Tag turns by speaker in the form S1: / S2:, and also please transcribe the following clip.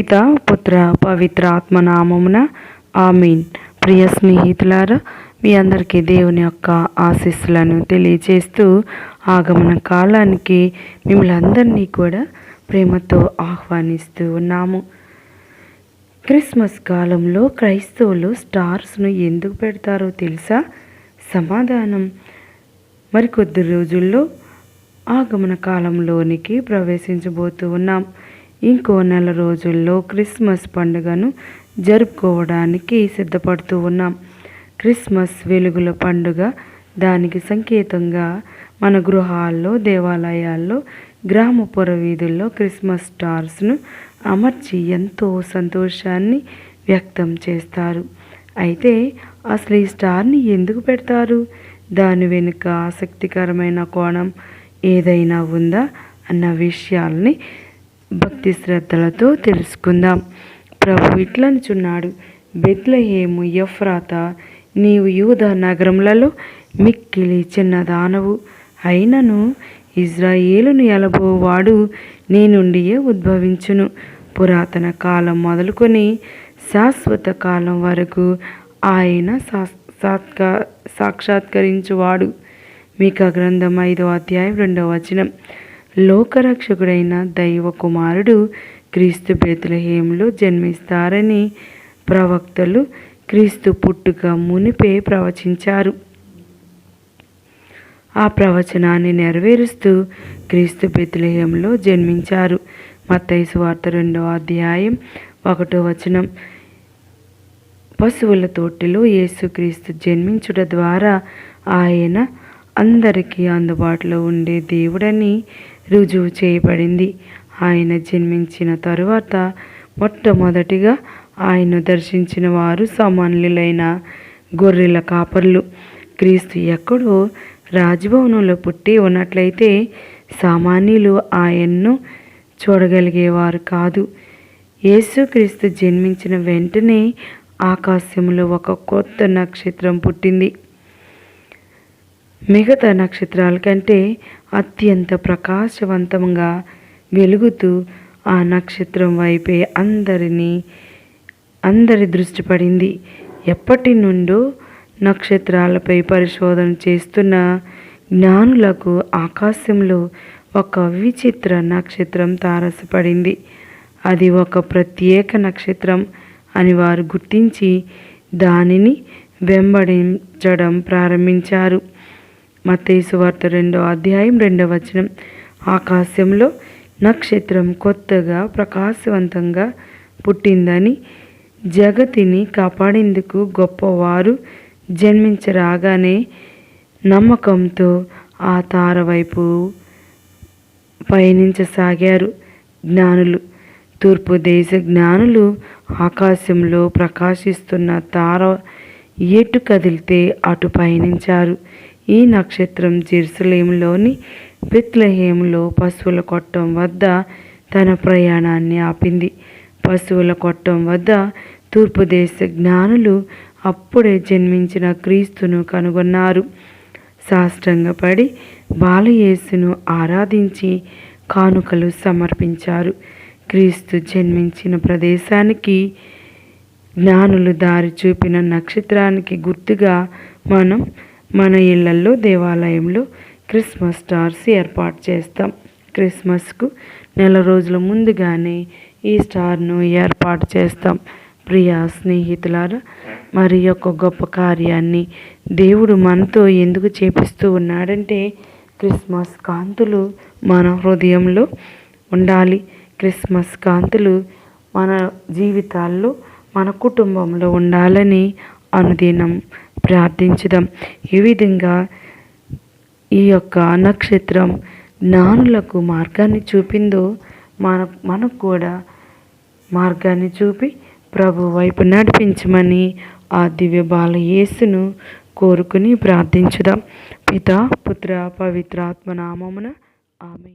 S1: పిత పుత్ర పవిత్ర ఆత్మనామమున ఆమీన్. ప్రియ స్నేహితులారా మీ అందరికీ దేవుని యొక్క ఆశీస్సులను తెలియజేస్తూ ఆగమన కాలానికి మిమ్మల్ని అందరినీ కూడా ప్రేమతో ఆహ్వానిస్తూ ఉన్నాము. క్రిస్మస్ కాలంలో క్రైస్తవులు స్టార్స్ను ఎందుకు పెడతారో తెలుసా? సమాధానం. మరికొద్ది రోజుల్లో ఆగమన కాలంలోనికి ప్రవేశించబోతూ ఉన్నాం. ఇంకో నెల రోజుల్లో క్రిస్మస్ పండుగను జరుపుకోవడానికి సిద్ధపడుతూ ఉన్నాం. క్రిస్మస్ వెలుగుల పండుగ దానికి సంకేతంగా మన గృహాల్లో దేవాలయాల్లో గ్రామ వీధుల్లో క్రిస్మస్ స్టార్స్ను అమర్చి ఎంతో సంతోషాన్ని వ్యక్తం చేస్తారు. అయితే అసలు ఈ స్టార్ని ఎందుకు పెడతారు? దాని వెనుక ఆసక్తికరమైన కోణం ఏదైనా ఉందా? అన్న విషయాల్ని భక్తి శ్రద్ధలతో తెలుసుకుందాం. ప్రభు ఇట్లనుచున్నాడు బెత్లహేము ఎఫ్రాత నీవు యూద నగరములలో మిక్కిలి చిన్నదానవు అయినను ఇజ్రాయేలును ఎలబోవాడు నీ నుండియే ఉద్భవించును. పురాతన కాలం మొదలుకొని శాశ్వత కాలం వరకు ఆయన సాత్కా సాక్షాత్కరించువాడు. మీక గ్రంథం ఐదో అధ్యాయం రెండవ వచనం. లోకరక్షకుడైన దైవ కుమారుడు క్రీస్తు బెతులహేములో జన్మిస్తారని ప్రవక్తలు క్రీస్తు పుట్టుక మునిపే ప్రవచించారు. ఆ ప్రవచనాన్ని నెరవేరుస్తూ క్రీస్తు బెతులహేములో జన్మించారు. మత్తైసు వార్త రెండవ అధ్యాయం ఒకటో వచనం. పశువుల తోటిలో యేసుక్రీస్తు జన్మించుట ద్వారా ఆయన అందరికీ అందుబాటులో ఉండే దేవుడని రుజువు చేయబడింది. ఆయన జన్మించిన తరువాత మొట్టమొదటిగా ఆయన దర్శించిన వారు సామాన్యులైన గొర్రెల కాపర్లు. క్రీస్తు ఎక్కడో రాజభవనంలో పుట్టి ఉన్నట్లయితే సామాన్యులు ఆయన్ను చూడగలిగేవారు కాదు. యేసుక్రీస్తు జన్మించిన వెంటనే ఆకాశంలో ఒక కొత్త నక్షత్రం పుట్టింది. మిగతా నక్షత్రాల కంటే అత్యంత ప్రకాశవంతంగా వెలుగుతూ ఆ నక్షత్రం వైపే అందరినీ అందరి దృష్టి పడింది. ఎప్పటి నుండో నక్షత్రాలపై పరిశోధన చేస్తున్న జ్ఞానులకు ఆకాశంలో ఒక విచిత్ర నక్షత్రం తారసపడింది. అది ఒక ప్రత్యేక నక్షత్రం అని వారు గుర్తించి దానిని వెంబడించడం ప్రారంభించారు. మతేసు వార్త రెండో అధ్యాయం రెండవ వచనం. ఆకాశంలో నక్షత్రం కొత్తగా ప్రకాశవంతంగా పుట్టిందని జగతిని కాపాడేందుకు గొప్పవారు జన్మించరాగానే నమ్మకంతో ఆ తార వైపు పయనించసాగారు జ్ఞానులు. తూర్పు దేశ జ్ఞానులు ఆకాశంలో ప్రకాశిస్తున్న తార ఎటు కదిలితే అటు పయనించారు. ఈ నక్షత్రం జెరూసలేంలోని బెత్లహేములో పశువుల కొట్టం వద్ద తన ప్రయాణాన్ని ఆపింది. పశువుల కొట్టం వద్ద తూర్పు దేశ జ్ఞానులు అప్పుడే జన్మించిన క్రీస్తును కనుగొన్నారు. సాష్టంగపడి బాలయేసును ఆరాధించి కానుకలు సమర్పించారు. క్రీస్తు జన్మించిన ప్రదేశానికి జ్ఞానులు దారి చూపిన నక్షత్రానికి గుర్తుగా మనం మన ఇళ్ళల్లో దేవాలయంలో క్రిస్మస్ స్టార్స్ ఏర్పాటు చేస్తాం. క్రిస్మస్కు నెల రోజుల ముందుగానే ఈ స్టార్ను ఏర్పాటు చేస్తాం. ప్రియ స్నేహితులారా మరి యొక్క గొప్ప కార్యాన్ని దేవుడు మనతో ఎందుకు చేపిస్తూ ఉన్నాడంటే క్రిస్మస్ కాంతులు మన హృదయంలో ఉండాలి. క్రిస్మస్ కాంతులు మన జీవితాల్లో మన కుటుంబంలో ఉండాలని అనుదినం ప్రార్థించుదాం. ఈ విధంగా ఈ యొక్క నక్షత్రం జ్ఞానులకు మార్గాన్ని చూపిందో మన మనకు కూడా మార్గాన్ని చూపి ప్రభు వైపు నడిపించమని ఆ దివ్య బాల యేసును కోరుకుని ప్రార్థించుదాం. పిత పుత్ర పవిత్రాత్మ నామమున ఆమె